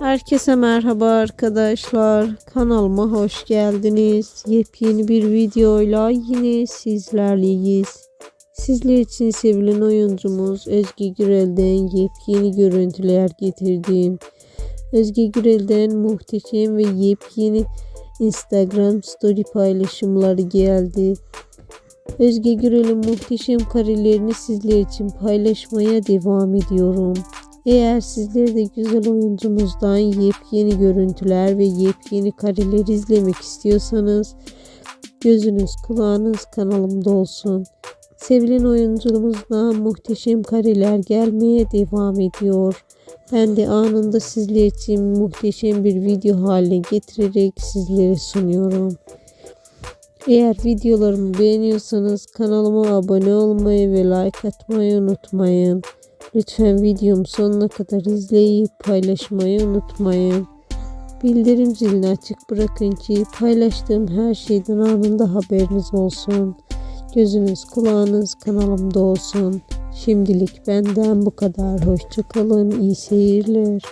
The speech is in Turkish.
Herkese merhaba arkadaşlar. Kanalıma hoş geldiniz. Yepyeni bir videoyla yine sizlerleyiz. Sizler için sevilen oyuncumuz Özge Gürel'den yepyeni görüntüler getirdim. Özge Gürel'den muhteşem ve yepyeni Instagram story paylaşımları geldi. Özge Gürel'in muhteşem karelerini sizler için paylaşmaya devam ediyorum. Eğer sizler de güzel oyuncumuzdan yepyeni görüntüler ve yepyeni kareler izlemek istiyorsanız gözünüz kulağınız kanalımda olsun. Sevilen oyuncumuzdan muhteşem kareler gelmeye devam ediyor. Ben de anında sizler için muhteşem bir video haline getirerek sizlere sunuyorum. Eğer videolarımı beğeniyorsanız kanalıma abone olmayı ve like atmayı unutmayın. Lütfen videomu sonuna kadar izleyip paylaşmayı unutmayın. Bildirim zilini açık bırakın ki paylaştığım her şeyden anında haberiniz olsun. Gözünüz kulağınız kanalımda olsun. Şimdilik benden bu kadar. Hoşçakalın. İyi seyirler.